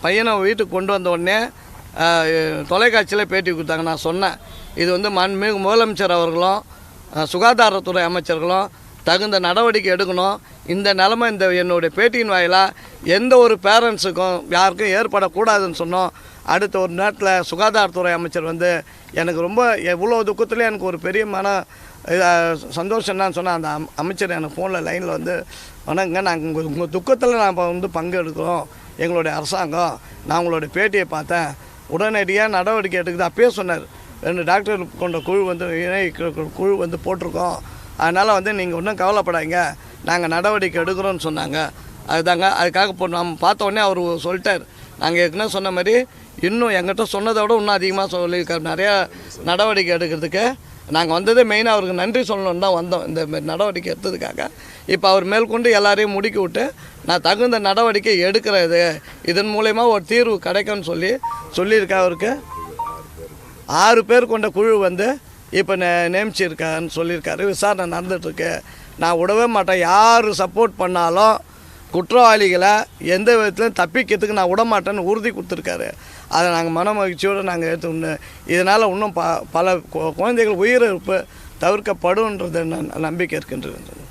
பையனை வீட்டுக்கு கொண்டு வந்த உடனே தொலைக்காட்சியில் பேட்டி கொடுத்தாங்க நான் சொன்னேன். இது வந்து மாண்புமிகு முதலமைச்சர் அவர்களும் சுகாதாரத்துறை அமைச்சர்களும் தகுந்த நடவடிக்கை எடுக்கணும். இந்த நிலமை இந்த என்னுடைய பேட்டியின் வாயிலாக எந்த ஒரு பேரண்ட்ஸுக்கும் யாருக்கும் ஏற்படக்கூடாதுன்னு சொன்னோம். அடுத்த ஒரு நேரத்தில் சுகாதாரத்துறை அமைச்சர் வந்து எனக்கு ரொம்ப எவ்வளோ துக்கத்துலேயும் எனக்கு ஒரு பெரிய மன அஹ், சந்தோஷம் என்னன்னு சொன்னால் அந்த அமைச்சர் எனக்கு ஃபோனில் லைனில் வந்து வணங்க நாங்கள் உங்கள் உங்கள் துக்கத்தில் நான் இப்போ வந்து பங்கெடுக்கிறோம். எங்களுடைய அரசாங்கம் நான் உங்களுடைய பேட்டியை பார்த்தேன். உடனடியாக நடவடிக்கை எடுக்குது. அப்பயே சொன்னார் ரெண்டு டாக்டர் கொண்ட குழு வந்து இணை குழு வந்து போட்டிருக்கோம். அதனால் வந்து நீங்கள் ஒன்றும் கவலைப்படாதீங்க. நாங்கள் நடவடிக்கை எடுக்கிறோன்னு சொன்னாங்க. அதுதாங்க அதுக்காக இப்போ நம்ம பார்த்த உடனே அவர் சொல்லிட்டார். நாங்கள் ஏற்கனவே சொன்ன மாதிரி இன்னும் எங்கிட்ட சொன்னதை விட இன்னும் அதிகமாக சொல்லியிருக்காரு. நிறையா நடவடிக்கை எடுக்கிறதுக்கு நாங்கள் வந்தது மெயினாக அவருக்கு நன்றி சொல்லணும்னு தான் வந்தோம். இந்த நடவடிக்கை எடுத்ததுக்காக. இப்போ அவர் மேற்கொண்டு எல்லாரையும் முடுக்கி விட்டு நான் தகுந்த நடவடிக்கை எடுக்கிறது. இதன் மூலயமா ஒரு தீர்வு கிடைக்கும்னு சொல்லி சொல்லியிருக்கேன் அவருக்கு. ஆறு பேர் கொண்ட குழு வந்து இப்போ நே நியமிச்சிருக்கான்னு சொல்லியிருக்காரு. விசாரணை நடந்துகிட்ருக்கு நான் விடவே மாட்டேன். யார் சப்போர்ட் பண்ணாலும் குற்றவாளிகளை எந்த விதத்துலையும் தப்பிக்கிறதுக்கு நான் விட மாட்டேன்னு உறுதி கொடுத்துருக்காரு. அதை நாங்கள் மன மகிழ்ச்சியோடு நாங்கள் ஏற்றுக்கொண்டு இதனால் இன்னும் ப பல குழந்தைகள் உயிரிழப்பு தவிர்க்கப்படும்ன்றது ந- நம்பிக்கை இருக்கின்றது.